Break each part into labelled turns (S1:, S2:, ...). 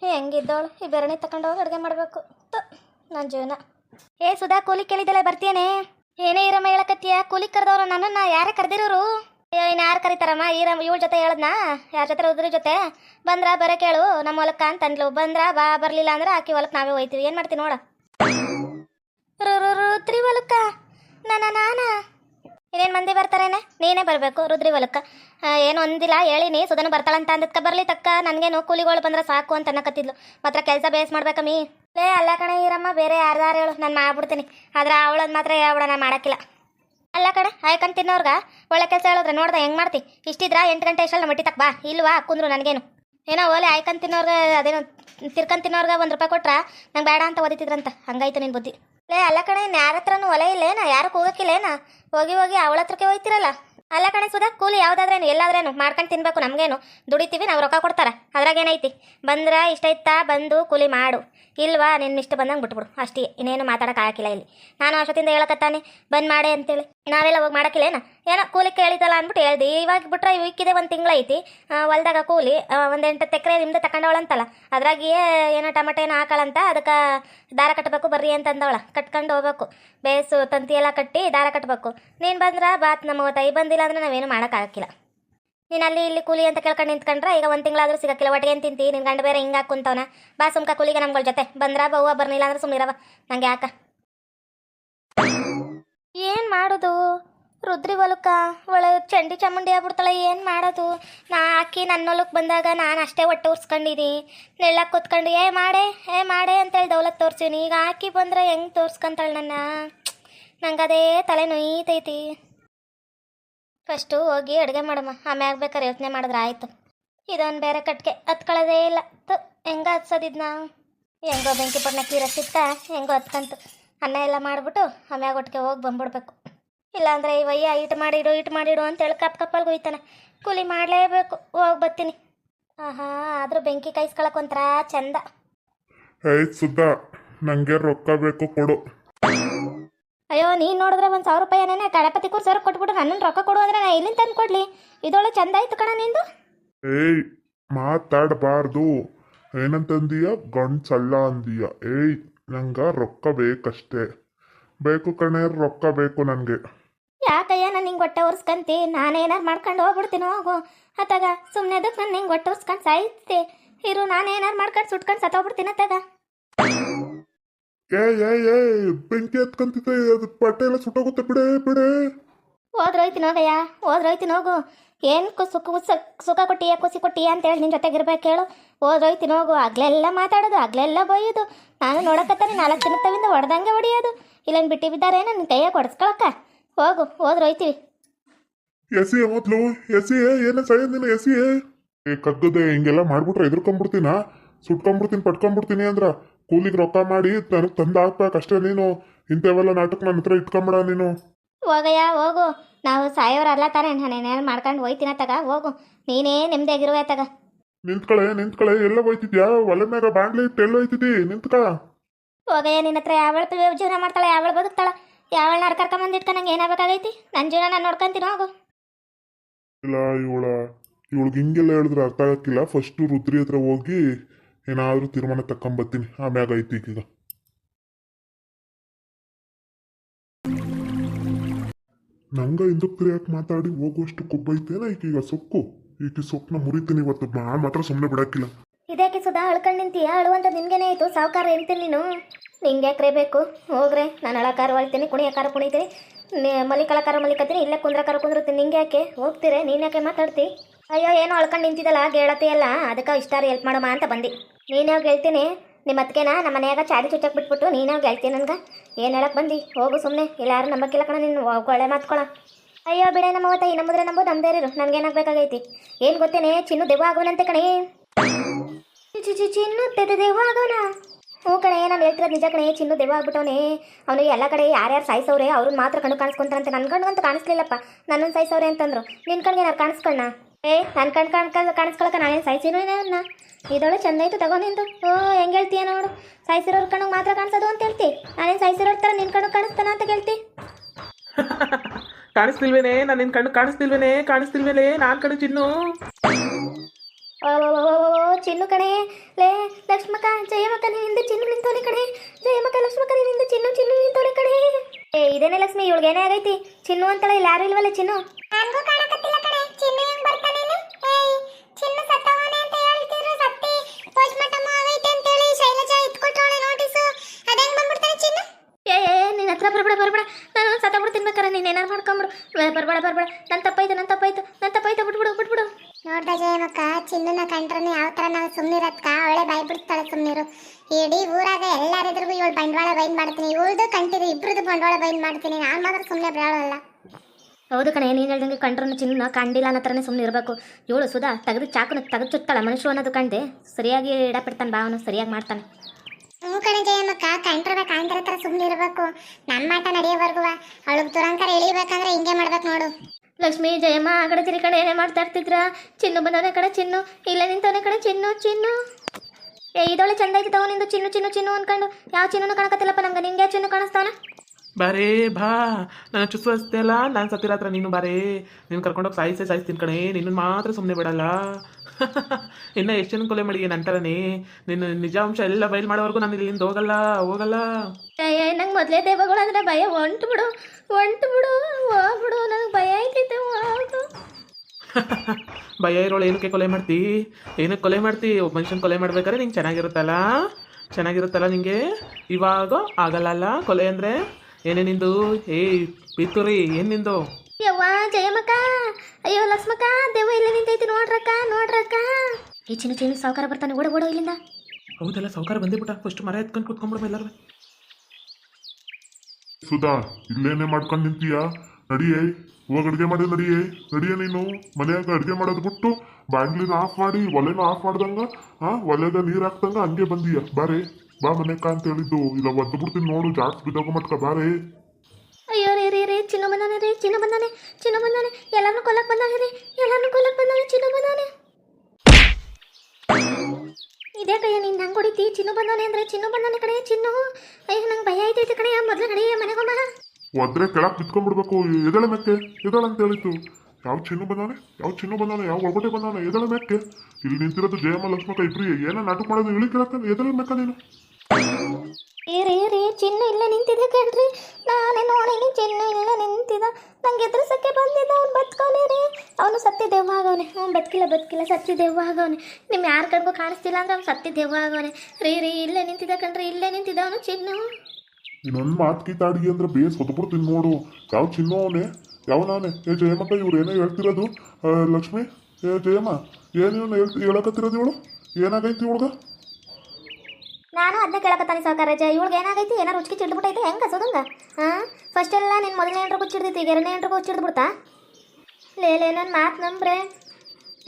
S1: ಹೆಂಗಿದ್ದವಳು? ಈ ಬೆರಣಿ ತಗೊಂಡು ಹೋಗಿ ಅಡುಗೆ ಮಾಡಬೇಕು. ನನ್ನ ಜೀವನ. ಏ, ಸುಧಾ, ಕೂಲಿ ಕೇಳಿದಲ್ಲ ಬರ್ತೀಯನೇ? ಏನೇ ಈರಮ್ಮ ಹೇಳಕತ್ತೀಯ? ಕೂಲಿ ಕರೆದವ್ರು ನನ್ನನ್ನು ಯಾರೇ ಕರೆದಿರೋರು? ಅಯ್ಯೋ, ಇನ್ನು ಯಾರು ಕರೀತಾರಮ್ಮ? ಈರಮ್ಮ ಇವಳ ಜೊತೆ ಹೇಳದ್ನಾ? ಯಾರ ಜೊತೆ ಉದ್ರ ಜೊತೆ? ಬಂದ್ರ, ಬರ ಕೇಳು. ನಮ್ಮ ಹೊಲಕ್ಕ ಅಂತಂದ್ಲು. ಬಂದ್ರ, ಬಾ, ಬರಲಿಲ್ಲ ಅಂದ್ರೆ ಆಕಿ ಹೊಲಕ್ಕೆ ನಾವೇ ಹೋಯ್ತೀವಿ. ಏನು ಮಾಡ್ತೀವಿ ನೋಡ? ರುದ್ರಿ ಹೊಲಕ್ಕ ನಾನಾ, ನಾನ. ಇನ್ನೇನು ಮಂದಿ ಬರ್ತಾರೇನೆ? ನೀನೇ ಬರಬೇಕು, ರುದ್ರಿ ಹೊಲಕ್ಕೆ. ಏನು ಒಂದಿಲ್ಲ ಹೇಳಿನಿ ಸುಧನ ಬರ್ತಾಳಂತ ಅಂದಕ್ಕೆ ಬರಲಿ ತಕ್ಕ. ನನಗೇನು ಕೂಲಿಗಳು ಬಂದ್ರೆ ಸಾಕು ಅಂತ ಅನ್ನಕತ್ತಿದ್ಲು. ಮಾತ್ರ ಕೆಲಸ ಬೇಸ್ ಮಾಡ್ಬೇಕಮ್ಮಿ ಲೇ, ಅಲ್ಲ ಕಣೆ ಈರಮ್ಮ, ಬೇರೆ ಯಾರ್ದಾರು ಹೇಳು, ನಾನು ಮಾಡ್ಬಿಡ್ತೀನಿ. ಆದ್ರೆ ಅವಳದ್ ಮಾತ್ರ ಹೇಳ್ಬಿಡ, ನಾನು ಮಾಡೋಕ್ಕಿಲ್ಲ. ಅಲ್ಲ ಕಡೆ ಆಯ್ಕಂಡ್ ತಿನ್ನೋರ್ಗ. ಒಳ್ಳೆ ಕೆಲಸ ಹೇಳಿದ್ರೆ ನೋಡ್ದೆ ಹೆಂಗ್ ಮಾಡ್ತಿ? ಇಷ್ಟಿದ್ರ ಎಂಟು ಗಂಟೆ ಇಷ್ಟಲ್ಲ ಮಟ್ಟಿ ತಕ್ಕ ಬಾ. ಇಲ್ವಾ, ಕುಂದ್ರು ನನಗೇನು. ಏನೋ ಓಲೆ ಆಯ್ಕಂಡ್ ತಿನ್ನೋರ್ಗ, ಅದೇನೋ ತಿರ್ಕಂತ ತಿನ್ನೋರ್ಗ ಒಂದು ರೂಪಾಯಿ ಕೊಟ್ರ ನಂಗೆ ಬೇಡ ಅಂತ ಓದಿತಿದ್ರಂತ. ಹಂಗಾಯ್ತು ನಿನ್ನ ಬುದ್ಧಿ. ಲೇ, ಅಲ್ಲ ಕಣೆ ಯಾರ ಹತ್ರನೂ ಒಲೆ ಇಲ್ಲೇನ ಯಾರು ಕೂಗಕ್ಕಿಲ್ಲೇನ ಹೋಗಿ ಹೋಗಿ ಅವಳ ಹತ್ರಕ್ಕೆ ಹೋಯ್ತಿರಲ್ಲ? ಅಲ್ಲ ಕಣೆ ಸುಧಾ, ಕೂಲಿ ಯಾವ್ದಾದ್ರೇನು, ಎಲ್ಲಾದ್ರೇನು, ಮಾಡ್ಕೊಂಡು ತಿನ್ಬೇಕು ನಮಗೇನು. ದುಡಿತೀವಿ, ನಾವು ರೊಕ್ಕ ಕೊಡ್ತಾರೆ. ಅದ್ರಾಗೇನೈತಿ? ಬಂದ್ರ ಇಷ್ಟ ಇತ್ತಾ, ಬಂದು ಕೂಲಿ ಮಾಡು. ಇಲ್ವಾ ನಿನ್ನ ಬಂದಂಗೆ ಬಿಟ್ಬಿಡು. ಅಷ್ಟೇ, ಇನ್ನೇನು ಮಾತಾಡಕ್ಕೆ ಹಾಕಿಲ್ಲ ಇಲ್ಲಿ. ನಾನು ಅಷ್ಟೊತ್ತಿಂದ ಹೇಳಕತ್ತಾನೆ. ಬಂದ್ ಮಾಡೆ ಅಂತೇಳಿ. ನಾವೆಲ್ಲ ಹೋಗಿ ಮಾಡಕ್ಕಿಲ್ಲೇನ? ಏನೋ ಕೂಲಿ ಕೇಳಿದಲ್ಲ ಅಂದ್ಬಿಟ್ಟು ಹೇಳ್ದಿ. ಇವಾಗ ಬಿಟ್ರೆ ಇಕ್ಕಿದೆ ಒಂದು ತಿಂಗಳೈತಿ. ಹೊಲ್ದಾಗ ಕೂಲಿ ಒಂದು ಎಂಟು ಎಕರೆ ನಿಮ್ದು ತಕೊಂಡವಳಂತಲ್ಲ. ಅದ್ರಾಗಿಯೇ ಏನೋ ಟೊಮೆಟೊ ಏನೋ ಹಾಕಳಂತ ಅದಕ್ಕೆ ದಾರ ಕಟ್ಟಬೇಕು ಬರ್ರಿ ಅಂತಂದವಳ. ಕಟ್ಕೊಂಡು ಹೋಗ್ಬೇಕು. ಬೇಸು, ತಂತಿ ಎಲ್ಲ ಕಟ್ಟಿ ದಾರ ಕಟ್ಟಬೇಕು ನೀನು ಬಂದ್ರೆ ಬಾತ್ ನಮ್ಮ ತಾಯಿ ಬಂದಿಲ್ಲ ಅಂದ್ರೆ ನಾವೇನು ಮಾಡೋಕ್ಕಾಗಕ್ಕಿಲ್ಲ. ನೀನು ಅಲ್ಲಿ ಇಲ್ಲಿ ಕೂಲಿ ಅಂತ ಕೇಳ್ಕೊಂಡು ನಿಂತ್ಕೊಂಡ್ರೆ ಈಗ ಒಂದು ತಿಂಗಳಾದ್ರೂ ಸಿಗಕ್ಕಿಲ್ಲ. ಒಟ್ಟಿಗೆ ಏನು ತಿಂತಿ? ನಿನ್ ಗಂಡ ಬೇರೆ ಹಿಂಗೆ ಕುಂತವನ. ಬಾ ಸುಮ್ಕ ಕೂಲಿಗೆ ನಮ್ಗಳ ಜೊತೆ. ಬಂದ್ರ ಬವ್ವ ಬರ್ನಿಲ್ಲ ಅಂದ್ರೆ ಸುಮ್ಮನಿರವ ನಂಗೆ ಯಾಕ? ಏನು ಮಾಡೋದು? ರುದ್ರಿ ಹೊಲಕ್ಕ ಒಳ ಚಂಡಿ ಚಾಮುಂಡಿ ಆಗ್ಬಿಡ್ತಾಳೆ, ಏನು ಮಾಡೋದು? ನಾ ಆಕಿ ನನ್ನ ಹೊಲಕ್ಕೆ ಬಂದಾಗ ನಾನು ಅಷ್ಟೇ ಹೊಟ್ಟೆ ಉರ್ಸ್ಕೊಂಡಿದಿ. ನೆಳ್ಳಕ್ಕೆ ಕೂತ್ಕೊಂಡು, ಏ ಮಾಡೆ ಏ ಮಾಡೆ ಅಂತೇಳಿ ದೌಲತ್ ತೋರ್ಸೀನಿ ಈಗ ಆಕಿ ಬಂದ್ರೆ ಹೆಂಗೆ ತೋರ್ಸ್ಕೊಂತಾಳೆ ನನ್ನ? ನಂಗೆ ಅದೇ ತಲೆ ನೋಯ್ತೈತಿ. ಫಸ್ಟು ಹೋಗಿ ಅಡುಗೆ ಮಾಡಮ್ಮ. ಆಮ್ಯಾಗ ಬೇಕಾದ್ರೆ ಯೋಚನೆ ಮಾಡಿದ್ರೆ ಆಯಿತು. ಇದೊಂದು ಬೇರೆ ಕಟ್ಗೆ. ಹತ್ಕೊಳ್ಳೋದೇ ಇಲ್ಲ. ತು, ಹೆಂಗ ಹತ್ಸೋದಿದ್ನ ಹೆಂಗೋ ಬೆಂಕಿ ಪಟ್ಟಣ ರಸಿತ್ತ ಹೆಂಗೋ ಹತ್ಕಂತು ಅನ್ನ ಎಲ್ಲ ಮಾಡಿಬಿಟ್ಟು ಆಮ್ಯಾಗ ಒಟ್ಟಿಗೆ ಹೋಗಿ ಬಂದ್ಬಿಡ್ಬೇಕು. ಇಲ್ಲಾಂದ್ರೆ ಇವಯ್ಯ ಇಟ್ಟು ಮಾಡಿಡು ಇಟ್ಟು ಮಾಡಿಡು ಅಂತೇಳಿ ಕಪ್ ಕಪ್ಪಲ್ಲಿ ಹೋಯ್ತಾನೆ ಕೂಲಿ ಮಾಡಲೇಬೇಕು ಹೋಗಿ ಬರ್ತೀನಿ. ಆಹಾ ಆದರೂ ಬೆಂಕಿ ಕಾಯಿಸ್ಕೊಳಕ್ ಒಂಥರ ಚಂದ.
S2: ಏಯ್ ಸುದ್ದ ನಂಗೆ ರೊಕ್ಕ ಬೇಕು ಕೊಡು.
S1: ಅಯ್ಯೋ ನೀನು ನೋಡಿದ್ರೆ ಒಂದು ಸಾವಿರ ರೂಪಾಯಿ ಏನೇನೆ ಗಣಪತಿ ಕೂರ್ಸೋರು ಕೊಟ್ಬಿಟ್ಟು ನನ್ನನ್ನು ರೊಕ್ಕ ಕೊಡು ಅಂದ್ರೆ ನಾ ಎಲ್ಲಿಂದ ತಂದು ಕೊಡ್ಲಿ? ಇದೊಳೆ ಚಂದ ಆಯ್ತು ಕಣ ನಿಂದು.
S2: ಏಯ್ ಮಾತಾಡಬಾರ್ದು. ಏನಂತಂದೀಯ? ಗಂಡ್ಸಲ್ಲ ಅಂದೀಯ? ಏಯ್. ನಂಗ ರೊಕ್ಕ ಬೇಕಷ್ಟೇ. ಬೇಕು ಕಣೆ ರೊಕ್ಕ ಬೇಕು ನನಗೆ.
S1: ಯಾಕಯ್ಯ ನಾನು ಹಿಂಗೆ ಹೊಟ್ಟೆ ಉರ್ಸ್ಕಂತಿ ನಾನೇನಾರು ಮಾಡ್ಕೊಂಡು ಹೋಗ್ಬಿಡ್ತೀನಿ ಹೋಗು ಅತ್ತಾಗ ಸುಮ್ಮನೆ ಅದಕ್ಕೆ ನಾನು ಹಿಂಗೆ ಹೊಟ್ಟೆ ಉರ್ಸ್ಕೊಂಡು ಸಾಯ್ತೆ? ಇರು ನಾನೇನಾರು ಮಾಡ್ಕೊಂಡು ಸುಟ್ಕೊಂಡು ಸತ್ತೋಗ್ಬಿಡ್ತೀನಿ ಅತ್ತಾಗ
S2: ಏ ಏ ಏ ಬೆಂಕಿ ಎತ್ಕಂತಿದ್ದೆ ಅದು ಪಟ್ಟೆ ಎಲ್ಲ ಸುಟ್ಟೋಗುತ್ತೆ ಬಿಡೇ ಬಿಡೆ.
S1: ಹೋದ್ರೋಯ್ತೀನಿ ನೋಗಯ್ಯ ಹೋದ್ರೋಯ್ತೀನಿ ನೋಗು ಏನು ಸುಖ ಸುಖ ಕೊಟ್ಟಿಯ, ಖುಷಿ ಕೊಟ್ಟಿಯ ಅಂತೇಳಿ ನಿನ್ನ ಜೊತೆಗೆ ಇರ್ಬೇಕು ಹೇಳು ಹೋದ್ರೋಯ್ತೀನಿ ಹೋಗು ಆಗ್ಲೆಲ್ಲ ಮಾತಾಡೋದು, ಆಗ್ಲೆಲ್ಲ ಬೈಯೋದು. ನಾನು ನೋಡಕತ್ತಾನೆ, ನಾಲ್ಕು ದಿನ ತವಿಂದ ಹೊಡೆದಂಗೆ ಹೊಡಿಯೋದು. ಇಲ್ಲೊಂದು ಬಿಟ್ಟು ಬಿದ್ದಾರೆ ನನ್ನ ಕೈಯಾಗ ಹೊಡೆಸ್ಕೊಳಕ್ಕ? ಹೋಗು, ಹೋದ್ರೋಯ್ತೀವಿ.
S2: ಎಸಿ ಮೊದ್ಲು ಎಸಿ ಏನ ಸೈಯದ್ ನೀನು ಎಸಿ ಏ, ಕಗ್ಗದೆ, ಹಿಂಗೆಲ್ಲ ಮಾಡ್ಬಿಟ್ರೆ ಎದ್ರಕೊಂಡ್ಬಿಡ್ತೀನ ಸುಟ್ಕೊಂಡ್ಬಿಡ್ತೀನಿ ಪಟ್ಕೊಂಡ್ಬಿಡ್ತೀನಿ ಅಂದ್ರ ಕೂಲಿಗೆ ರೊಕ್ಕ ಮಾಡಿ ನನಗೆ ತಂದು ಹಾಕ್ಬೇಕು ಅಷ್ಟೇ ನೀನು. ಇಂಥವೆಲ್ಲ ನಾಟಕ ನನ್ನ ಹತ್ರ ಇಟ್ಕೊಂಬಿಡ ನೀನು.
S1: ಹೋಗಯ್ಯ ಹೋಗು. ನಾವು ಸಾಯೋರಲ್ಲ ತಾನೇ. ನಾನೇನೇನು ಮಾಡ್ಕೊಂಡು ಹೋಯ್ತೀನ ತಗ ಹೋಗು. ನೀನೇ ನೆಮ್ಮದಿಯಾಗಿರುವೆ ತಗ.
S2: ನಿಂತ್ಕಳೆ ನಿಂತ್ಕಳೆ ಎಲ್ಲ ಹೋಯ್ತಿದ್ಯಾ? ಒಲೆ ಮ್ಯಾಗ ಬಾಂಡ್ಲಿ ಇಟ್ಟು ಎಲ್ಲ ಹೋಯ್ತಿದ್ದಿ? ನಿಂತ್ಕಳ
S1: ಹೋಗಯ್ಯ ನಿನ್ನ ಹತ್ರ ಯಾವಳ ಜೀವನ ಮಾಡ್ತಾಳೆ ಯಾವಳ ಬದುಕ್ತಾಳ ನಾರ್ ಕರ್ಕೊಂಬಂದಿಟ್ಕ ನಂಗೆ ಏನಾಗಬೇಕಾಗೈತಿ? ನನ್ನ ಜೀವನ ನಾನು ನೋಡ್ಕೊಂತೀನಿ ಹೋಗು.
S2: ಇಲ್ಲ ಇವಳ ಇವಳಿಗೆ ಹಿಂಗೆಲ್ಲ ಹೇಳಿದ್ರೆ ಅರ್ಥ ಆಗಕ್ಕಿಲ್ಲ ಫಸ್ಟು ರುದ್ರಿ ಹತ್ರ ಹೋಗಿ ಏನಾದರೂ ತೀರ್ಮಾನ ತಕ್ಕೊಂಬತ್ತೀನಿ. ಆಮ್ಯಾಗ ಐತಿ ಈಗ ನಂಗ ಹಿಂದಕ್ಕೆ ತಿರ್ಯಾಕೆ ಮಾತಾಡಿ ಹೋಗುವಷ್ಟು ಕೊಬ್ಬೈತೇನ ಈಗ ಸೊಕ್ಕು? ಈಕೆ ಸೊಪ್ಪನ ಮುರಿತೀನಿ ಇವತ್ತು. ನಾನು ಮಾತ್ರ ಸುಮ್ಮನೆ ಬಿಡಕ್ಕಿಲ್ಲ
S1: ಇದಕ್ಕೆ ಸುಧಾ ಅಳ್ಕೊಂಡು ನಿಂತೀಯ? ಅಳುವಂತ ನಿನ್ಗೆನೇ ಆಯ್ತು? ಸಾವುಕಾರ ಹೇಳ್ತೀನಿ ನೀನು? ನಿಂಗೆ ಯಾಕ್ರೆ ಬೇಕು? ಹೋಗ್ರೆ. ನಾನು ಅಳಕಾರ ಹೊಳ್ತೀನಿ, ಕುಣಿಯಕಾರ ಕುಣಿತೀನಿ. ಮಲಿಕಳಕಾರ ಮಲಿಕತ್ತೀನಿ, ಇಲ್ಲೇ ಕುಂದ್ರಕಾರ ಕುಂದ್ರತೀನಿ ನಿಂಗೆ ಯಾಕೆ? ಹೋಗ್ತೀರೆ? ನೀನು ಯಾಕೆ ಮಾತಾಡ್ತಿ? ಅಯ್ಯೋ, ಏನೋ ಅಳ್ಕೊಂಡು ನಿಂತಿದ್ದಲ್ಲ ಗೆಳತಿ ಅಲ್ಲ ಅದಕ್ಕೆ ಇಷ್ಟಾರ ಹೆಲ್ಪ್ ಮಾಡಮ್ಮ ಅಂತ ಬಂದು. ನೀನು ಹೇಳ್ತೀನಿ? ನಿಮ್ಮ ಅತ್ತಿಗೆನ ನಮ್ಮ ಮನೆಯಾಗ ಚಾಡಿ ಚುಚ್ಚಕ್ಕೆ ಬಿಟ್ಬಿಟ್ಟು ನೀನೇ ಗೆಳ್ತೀನಿ ನನಗೆ? ಏನು ಹೇಳಕ್ಕೆ ಬಂದು? ಹೋಗು ಸುಮ್ಮನೆ ಎಲ್ಲಾರು ನಂಬಕ್ಕಿಲ್ಲ ಕಣ ನೀನು. ಒಳ್ಳೆ ಮಾತ್ಕೊಳ ಅಯ್ಯೋ ಬಿಡೆ ನಮ್ಮ ತಾಯಿ ನಂಬುದ್ರೆ ನಂಬೋದು ನಮ್ಮದೇ ಇರು ನನಗೇನಾಗಬೇಕಾಗೈತಿ? ಏನು ಗೊತ್ತೇನೆ? ಚಿನ್ನು ದೆವ್ವ ಆಗೋನಂತೆ ಕಣೇ. ಚಿನ್ನು ದೆವ್ವ ಆಗೋಣ ಹ್ಞೂ ಕಣೆ, ನಾನು ಹೇಳ್ತಿರೋದು ನಿಜ ಕಣೆ. ಚಿನ್ನು ದೆವ್ವ ಆಗ್ಬಿಟ್ಟವನೇ. ಅವನು ಎಲ್ಲ ಕಡೆ ಯಾರ್ಯಾರು ಸಾಯಿಸವ್ರೆ ಅವ್ರನ್ನ ಮಾತ್ರ ಕಣ್ಣು ಕಾಣಿಸ್ಕೊಂತಾರಂತೆ ನನ್ನ ಕಣ್ಗಂತೂ ಕಾಣಿಸ್ಲಿಲ್ಲಪ್ಪ. ನನ್ನನ್ನು ಸಾಯಿಸೋರೆ ಅಂತಂದ್ರು. ನಿನ್ನ ಕಣ್ಗೆ ಏನಾರು ಕಾಣಿಸ್ಕೊಳ್ಳ ಏ ನಾನು ಕಣ್ ಕಾಣ್ಕ ಕಾಣಿಸ್ಕೊಳಕ ನಾನೇನು ಸಾಯಿಸಿನೋ ಅವನ್ನ ಇದೊಳೆ ಚಂದ ಐತು ತಗೋ ನಿಂದು. ಓ ಹೆಂಗೆ ಹೇಳ್ತೀಯ ನೋಡು. ಸಾಯಿಸಿರೋರ್ ಕಣ್ಣಿಗೆ ಮಾತ್ರ ಕಾಣಿಸೋದು ಅಂತ ಹೇಳ್ತಿ. ನಾನೇನು ಸಾಯಿಸಿರೋರ್ ಥರ ನಿನ್ನ ಕಣ್ಣು ಕಾಣಿಸ್ತಾನ ಅಂತ ಕೇಳ್ತಿ.
S3: ಕಾಣಿಸ್ತಿಲ್ವೇನೆ ನಾನು ನಿನ್ ಕಣ್ಣು ಕಾಣಿಸ್ತಿಲ್ವೇನೆ ಕಾಣಿಸ್ತಿಲ್ವೇನೆ ನಾನು ಕಣ್ಣು ಚಿನ್ನು.
S1: ಓ ಚಿನ್ನು ಕಣೆ. ಲೇ ಲಕ್ಷ್ಮಕ್ಕ ಜಯಮಕ್ಕ ನಿಂದ ಚಿನ್ನು ನಿಂತೋನೆ ಕಣೆ. ಜಯಮಕ್ಕ ಲಕ್ಷ್ಮಕ್ಕ ನಿಂದ ಚಿನ್ನು ಚಿನ್ನು ನಿಂತೋನೆ ಕಣೆ. ಏ ಇದೇನೆ ಲಕ್ಷ್ಮಿ ಇವಳಿಗೆ ಏನೇ ಆಗೈತಿ? ಚಿನ್ನು ಅಂತಳ ಇಲ್ಲಿ ಯಾರು ಇಲ್ವಲ್ಲ ಚಿನ್ನು
S3: ನನ್ಗೂ ಕಾಣಕತ್ತಿಲ್ಲ ಕಣೆ ಚಿನ್ನು ಹೆಂಗ್ ಬರ್ತಾನೆ ಏಯ್ ಚಿನ್ನು ಸತ್ತವನೆ ಅಂತ ಹೇಳ್ತಿದ್ರು ಸತ್ತಿ ಪೋಸ್ಟ್ ಮಾರ್ಟಮ್ ಆಗೈತೆ ಅಂತ ಹೇಳಿ ಶೈಲಜಾ ಇಟ್ಕೊಟ್ಟವಳೆ ನೋಟಿಸ್ ಅದಂಗ್ ಬಂದ್ಬಿಡ್ತಾನೆ ಚಿನ್ನು
S1: ಏ ಏ ನಿನ್ನ ಹತ್ರ ಬರ್ಬೇಡ ಬರ್ಬೇಡ ನಾನು ಸತ್ತ ಬಿಡ್ತೀನಿ ಬೇಕಾರೆ ನೀನು ಏನಾರು ಮಾಡ್ಕೊಂಬಿಡು. ಬರ್ಬೇಡ ಬರ್ಬೇಡ. ನನ್ನ ತಪ್ಪಾಯ್ತು ನನ್ನ ತಪ್ಪಾಯ್ತು ನನ್ನ ತಪ್ಪಾಯ್ತು ಬಿಟ್ಬಿಡು ಬಿಟ್ಬಿಡು.
S3: ನೋಡ್ದ ಜಯಮಕ್ಕ ಚಿನ್ನನ ಕಂಡ್ರನು ಯಾವ ಥರ ನಾವು ಸುಮ್ಮನಿರತ್ಕ ಅವಳೆ ಬಾಯ್ ಬಿಡ್ತಾಳೆ ಸುಮ್ನಿರು. ಇಡೀ ಊರಾಗ ಎಲ್ಲಾರಿದ್ರಿಗೂ ಇವಳು ಬಂಡವಾಳ ಬೈನ್ ಮಾಡ್ತೀನಿ. ಇವಳ್ದು ಕಂಟಿದ್ರು ಇಬ್ರದ್ದು ಬಂಡವಾಳ ಬೈನ್ ಮಾಡ್ತೀನಿ. ನಾನು ಮಾತ್ರ ಸುಮ್ಮನೆ ಬಿಡೋಳಲ್ಲ
S1: ಹೌದು ಕಣೆ ನೀನು ಹೇಳ್ದಂಗೆ ಕಂಡ್ರೂ ಚಿನ್ನ ಕಂಡಿಲ್ಲ ಅನ್ನೋ ಥರನೇ ಸುಮ್ಮನೆ ಇರಬೇಕು ಇವಳು ಸುಧಾ ತೆಗೆದು ಚಾಕುನ ತೆಗೆದು ಚುತ್ತಾಳ ಮನುಷ್ಯ ಅನ್ನೋದು ಕಂಡೆ. ಸರಿಯಾಗಿ ಇಡಪಿಡ್ತಾನೆ ಬಾ ಅವನು ಸರಿಯಾಗಿ ಮಾಡ್ತಾನೆ.
S3: ಹ್ಞೂ ಕಣೆ ಜಯಮ್ಮಕ್ಕ ಕಂಟ್ರದ ಕಾಂತರ ಹತ್ರ ಸುಮ್ಮನೆ ಇರಬೇಕು ನಮ್ಮ ಮಾಟ ನಡೆಯೋವರೆಗೂ ಅವಳಿಗೆ ದುರಂಕಾರ ಇಳಿಬೇಕಂದ್ರೆ ಹಿಂಗೆ ಮಾಡ್ಬೇಕು ನೋಡು.
S1: ಲಕ್ಷ್ಮಿ ಜಯಮ್ಮ ಆ ಕಡೆ ತಿರಿ ಕಡೆ ಏನೇ ಮಾಡ್ತಾ ಇರ್ತಿದ್ರ? ಚಿನ್ನು ಬಂದವನ ಕಡೆ ಚಿನ್ನು ಇಲ್ಲ ನಿಂತವನ ಕಡೆ ಚಿನ್ನು ಚಿನ್ನು. ಏ ಇದೊಳೆ ಚಂದ ಐತಿ ತಗೋ ನಿಂದು ಚಿನ್ನು ಚಿನ್ನು ಚಿನ್ನು ಅನ್ಕೊಂಡು. ಯಾವ ಚಿನ್ನು ಕಾಣಕತ್ತಿಲ್ಲಪ್ಪ ನಮ್ಗೆ ನಿಂಗೆ ಯಾವ ಚಿನ್ನು ಕಾಣಿಸ್ತಾವನ
S4: ಬರೇ ಬಾ ನನ್ನ ಚುಸ್ಸು ಅಲ್ಲ ನಾನು ಸತ್ತಿರ ಹತ್ರ ನೀನು ಬರೇ. ನೀನು ಕರ್ಕೊಂಡೋಗಿ ಸಾಯಿಸೇ ಸಾಯಿಸ್ತೀನಿ ಕಣೆ. ನಿನ್ನ ಮಾತ್ರ ಸುಮ್ಮನೆ ಬಿಡಲ್ಲ. ಇನ್ನು ಎಷ್ಟು ಜನ ಕೊಲೆ ಮಾಡಿ ನಂತರನೇ? ನಿನ್ನ ನಿಜಾಂಶ ಎಲ್ಲ ಬಯಲು ಮಾಡೋವರೆಗೂ ನಾನು ಇಲ್ಲಿಂದ ಹೋಗಲ್ಲ ಹೋಗಲ್ಲ.
S1: ನಂಗೆ ಮೊದಲೇ ದೇವಗಳು ಅಂದ್ರೆ ಭಯ. ಹೊಂಟು ಬಿಡು ಹೊಂಟು ಬಿಡು ಹೋಗ್ಬಿಡು. ನನಗೆ ಭಯ ಐತೈತೆ
S4: ಭಯ ಇರೋಳು ಏನಕ್ಕೆ ಕೊಲೆ ಮಾಡ್ತಿ? ಏನಕ್ಕೆ ಕೊಲೆ ಮಾಡ್ತಿ? ಒಬ್ಬ ಮನುಷ್ಯನ ಕೊಲೆ ಮಾಡ್ಬೇಕಾದ್ರೆ ನಿಂಗೆ ಚೆನ್ನಾಗಿರುತ್ತಲ್ಲ? ಚೆನ್ನಾಗಿರುತ್ತಲ್ಲ ನಿಂಗೆ? ಇವಾಗ ಆಗಲ್ಲ ಕೊಲೆ ಅಂದರೆ? ಏನೇ ನಿಂದು? ಏಯ್ ಪಿತ್ತೂರಿ ಏನು ನಿಂದು?
S1: ಯವ್ವ ಜಯಮ್ಮಕ್ಕ ಅಯ್ಯೋ ಲಕ್ಷ್ಮಕ್ಕ ದೇವ ಇಲ್ಲ ನಿಂತೈತಿ ನೋಡ್ರಕ್ಕ ನೋಡ್ರಕ್ಕ. ಈ ಚಿನ್ನು ಚಿನ್ನು ಸಾವುಕಾರ ಬರ್ತಾನೆ ಓಡ ಓಡೋ ಇಲ್ಲಿಂದ.
S4: ಹೌದಲ್ಲ ಸಾವುಕಾರ ಬಂದಿಬಿಟ್ಟ ಫಸ್ಟ್ ಮರ ಎತ್ಕೊಂಡು ಕುತ್ಕೊಂಡ್ಬಿಡ್ಬ ಎಲ್ಲರೂ
S2: ಸುಧಾ ಇಲ್ಲೇನೆ ಮಾಡ್ಕೊಂಡು ನಿಂತೀಯ? ನಡಿಯೇ ಇವಾಗ ಅಡುಗೆ ಮಾಡಿ ನಡಿಯೇ ನಡಿಯೇ ನೀನು. ಮನ್ಯಾಗ ಅಡುಗೆ ಮಾಡೋದು ಬಿಟ್ಟು ಬಾಂಡ್ಲಿನ ಆಫ್ ಮಾಡಿ ಒಲೆನ ಆಫ್ ಮಾಡ್ದಂಗ ಹಾ ಒಲೆದ ನೀರು ಹಾಕ್ದಂಗ ಹಂಗೆ ಬಂದೀಯ. ಬಾರೇ ಬಾ ಮನೆಕ ಅಂತ ಹೇಳಿದ್ದು ಇಲ್ಲ ಒದ್ದು ಬಿಡ್ತೀನಿ ನೋಡು ಜಾಸ್ತಿ ಬಿದ್ದೋಗ ಮಟ್ಕ ಬಾರೆ.
S1: ಅಯ್ಯೋ ರೀ ರೀ ರೀ ಚಿನ್ನ ಬಂದಾನೆ ರೀ, ಚಿನ್ನು ಬಂದಾನೆ ಚಿನ್ನು ಬಂದಾನೆ ಎಲ್ಲಾರನ್ನೂ ಕೊಲ್ಲಕ್ ಬಂದಾನೆ ರೀ ಎಲ್ಲಾರನ್ನೂ ಕೊಲ್ಲಕ್ ಬಂದಾನೆ ಚಿನ್ನು ಬಂದಾನೆ ಇದೇ ಕಯ್ಯ ನೀನು ನಂಗೆ ಹೊಡಿತಿ, ಚಿನ್ನು ಬಂದಾನೆ ಅಂದ್ರೆ ಚಿನ್ನು ಬಂದಾನೆ ಕಡೆ ಚಿನ್ನು. ಅಯ್ಯೋ, ನಂಗೆ ಭಯ ಐತೈತೆ ಕಡೆ ಮೊದಲು ನಡೆಯ ಮನೆಗೆ ಹೋಗೋಣ
S2: ಒದ್ರೆ ಕೆಳಕ್ ಬಿತ್ಕೊಂಡ್ಬಿಡ್ಬೇಕು ಎದಳೆ ಮೆಕ್ಕೆ? ಎದಳ ಅಂತ ಹೇಳಿತ್ತು ಯಾವ ಚಿನ್ನು ಬಂದಾನೆ ಯಾವ ಚಿನ್ನು ಬಂದಾನೆ ಯಾವ ಒಳಗಡೆ ಬಂದಾನೆ ಎದಳೆ ಮೆಕ್ಕೆ? ಇಲ್ಲಿ ನಿಂತಿರೋದು ಜಯಮ್ಮ, ಲಕ್ಷ್ಮಕ್ಕ ಇಬ್ರಿ ಏನ ನಾಟಕ ಮಾಡೋದು ಇಳಿ ಕೇಳಕ್ಕ ಎದಳೆ ಮೆಕ್ಕ ನೀನು?
S1: ಏ ರೇ ರೇ ಚಿನ್ನು ಇಲ್ಲೇ ನಿಂತಿದೆ ಕಣ್ರಿ. ನಾನೇ ನೋಡಿನಿ ಚಿನ್ನು ಇಲ್ಲೇ ನಿಂತಿದ. ನಂಗೆ ಎದುರಿಸಕ್ಕೆ ಬಂದಿದ್ದ ಅವ್ನು ಬದುಕವನೆ ರೀ. ಅವನು ಸತ್ಯ ದೆವ್ವ ಆಗವನೆ. ಅವ್ನು ಬದುಕಿಲ್ಲ ಬದುಕಿಲ್ಲ ಸತ್ಯ ದೆವ್ವ ಆಗವನೆ. ನಿಮ್ಮ ಯಾರ ಕಣ್ಗೂ ಕಾಣಿಸ್ತಿಲ್ಲ ಅಂದ್ರೆ ಅವ್ನು ಸತ್ಯ ದೆವ್ವ ಆಗವನೆ. ರೀ ರೀ, ಇಲ್ಲೇ ನಿಂತಿದ್ದ ಕಣ್ರಿ, ಇಲ್ಲೇ ನಿಂತಿದ್ದ ಅವನು ಚಿನ್ನು.
S2: ನನ್ನ ಮಾತು ಕೀತಾಡಿಗೆ ಅಂದ್ರೆ ಬೇಸ್ ಹೊತ್ಬಿಟ್ಟು ನೋಡು. ಯಾವ ಚಿನ್ನು ಅವನೇ? ಯಾವನಾನೆ ಏ ಜಯಮ್ಮಕ್ಕ ಇವ್ರು ಏನೋ ಹೇಳ್ತಿರೋದು? ಲಕ್ಷ್ಮಿ? ಏ, ಜಯಮ್ಮ ಏನೇನು ಹೇಳ್ತಿ ಹೇಳಕತ್ತಿರೋದು ಇವಳು? ಏನಾಗೈತಿ ಇವಳ್ಗ?
S1: ನಾನು ಅದನ್ನ ಕೇಳಕತ್ತಾನೆ ಸಾವುಕಾರ ರಜ. ಇವಳಿಗೆ ಏನಾಗೈತಿ? ಏನಾರು ರುಚಿಗೆ ಚಿಡ್ಬಿಟ್ಟೈತೆ ಹೆಂಗೆ ಸೋದಂಗ ಹಾಂ ಫಸ್ಟ್ ಎಲ್ಲ ನಿನ್ನ ಮೊದಲನೇ ಎಂಟ್ರಿಗೆ ಹುಚ್ಚಿಡ್ದೈತಿ ಈಗ ಎರಡನೇ ಎಂಟ್ರಿಗೆ ಹುಚ್ಚಿಡ್ಬಿಡ್ತಾ ಲೇ ಲೇ ನನ್ನ ಮಾತು ನಂಬ್ರೆ.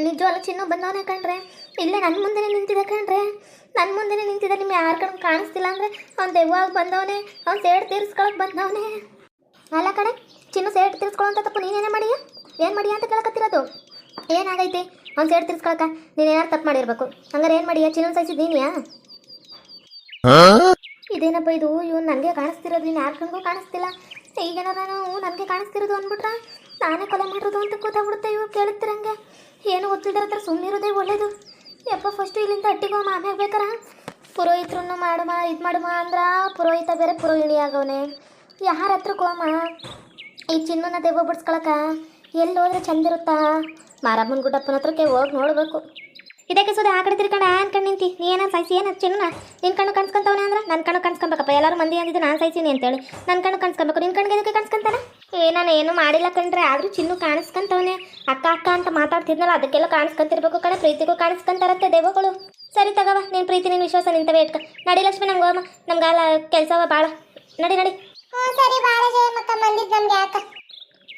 S1: ನಿಜವಲ್ಲ ಚಿನ್ನ ಬಂದವನೇ ಕಣ್ರೆ. ಇಲ್ಲೇ ನನ್ನ ಮುಂದೆನೇ ನಿಂತಿದೆ ಕಣ್ರೆ. ನನ್ನ ಮುಂದೆನೇ ನಿಂತಿದೆ ನಿಮ್ಮ ಯಾರ ಕಣ್ ಕಾಣಿಸ್ತಿಲ್ಲ ಅಂದರೆ? ಅವ್ನು ದೆವ್ವಾಗ ಬಂದವನೇ. ಅವ್ನು ಸೇಡ್ ತೀರಿಸ್ಕೊಳಕ್ಕೆ ಬಂದವನೇ. ಅಲ್ಲ ಕಡೆ ಚಿನ್ನ ಸೇಡ್ ತೀರಿಸ್ಕೊಳ್ಳೋಂಥ ತಪ್ಪು ನೀನೇನೇ ಮಾಡಿಯ? ಏನು ಮಾಡಿಯ ಅಂತ ಕೇಳಕತ್ತಿರೋದು? ಏನಾಗೈತಿ? ಅವ್ನು ಸೇಡ್ ನೀನು ನೀನೇನಾರು ತಪ್ಪು ಮಾಡಿರ್ಬೇಕು. ಹಂಗಾರೆ ಏನು ಮಾಡಿಯಾ? ಚಿನ್ನ ಸಹಿಸಿದ್ ನೀನಿಯಾ? ಇದೇನಪ್ಪ ಇದು? ಇವ್ನು ನನಗೆ ಕಾಣಿಸ್ತಿರೋದು ಇನ್ನು ಯಾರ ಕಣ್ಗೂ ಕಾಣಿಸ್ತಿಲ್ಲ. ಈಗೇನಾರ ನಾವು ನನಗೆ ಕಾಣಿಸ್ತಿರೋದು ಅಂದ್ಬಿಟ್ರೆ? ನಾನೇ ಕೊಲೆ ಮಾಡಿರೋದು ಅಂತ ಗೊತ್ತಾಗ್ಬಿಡುತ್ತೆ ಇವ್ರು ಕೇಳುತ್ತಿರಂಗೆ ಏನು ಗೊತ್ತಿದ್ರ ಹತ್ರ ಸುಮ್ಮನಿರೋದೇ ಒಳ್ಳೇದು. ಯಪ್ಪ ಫಸ್ಟು ಇಲ್ಲಿಂದ ಅಟ್ಟಿಗೋ ಆಮ್ಯಾಗ ಬೇಕಾರ ಪುರೋಹಿತ್ರನ್ನ ಮಾಡಮ, ಇದು ಮಾಡಮ ಅಂದ್ರೆ ಪುರೋಹಿತ ಬೇರೆ ಪುರೋಹಿಣಿ ಆಗವನೆ. ಯಾರ ಹತ್ರ ಕೋಮ ಈ ಚಿನ್ನನ ದೆವ್ವ ಬಿಡ್ಸ್ಕೊಳಕ? ಎಲ್ಲಿ ಹೋದ್ರೆ ಚಂದಿರುತ್ತಾ ಮಾರಮ್ಮನ ಗುಡ್ಡಪ್ಪನ ಹತ್ರಕ್ಕೆ ಹೋಗಿ ನೋಡಬೇಕು. ಇದಕ್ಕೆ ಸುದ ಆ ಕಡೆ ತಿರ್ಕೊಂಡು ಆನ್ ಅನ್ಕೊಂಡು ನಿಂತಿ. ನೀ ಏನೋ ಸಾಯಿಸಿ ಏನು ಚಿನ್ನ. ನಿನ್ನ ಕಣ್ಣು ಕಣ್ಸ್ಕೊಂತವನ ಅಂದ್ರೆ ನನ್ನ ಕಣ್ಣು ಕಾಣಿಸ್ಕೊಬೇಕಪ್ಪ. ಎಲ್ಲರೂ ಮಂದಿ ಅಂದಿದ್ದು ನಾನು ಸಾಯಿಸಿನಿ ಅಂತೇಳಿ. ನನ್ನ ಕಣ್ಣು ಕಾಣಿಸ್ಕೊಬೇಕು ನಿನ್ನ ಕಣ್ಣಿಗೆ ಇದಕ್ಕೆ ಕಾಣಿಸ್ಕೊಂತಾನೆ? ಏ, ನಾನು ಏನು ಮಾಡಿಲ್ಲ ಕಣ್ರೆ. ಆದರೂ ಚಿನ್ನು ಕಾಣಿಸ್ಕೊಂತವನೆ. ಅಕ್ಕ ಅಕ್ಕ ಅಂತ ಮಾತಾಡ್ತಿದ್ನಲ್ಲ, ಅದಕ್ಕೆಲ್ಲ ಕಾಣಿಸ್ಕೊಂತಿರ್ಬೇಕು ಕಣೆ. ಪ್ರೀತಿಗೂ ಕಾಣಿಸ್ಕೊಂತಾರತ್ತೆ ದೇವಗಳು. ಸರಿ ತಗವ ನಿನ್ನ ಪ್ರೀತಿ ನಿನ್ನ ವಿಶ್ವಾಸ ನಿಂತವೇ ಇಟ್ಕ. ನಡಿ ಲಕ್ಷ್ಮಿ ನಂಗೆ ಹೋಮ ನಮ್ಗೆ ಕೆಲಸವ ಭಾಳ ನಡಿ ನಡಿ.
S3: ಹ್ಞೂ ಸರಿ ಬಾಳ ಮತ್ತೆ ಬಂದಿದ್ದು ನಮ್ಗೆ ಯಾಕ?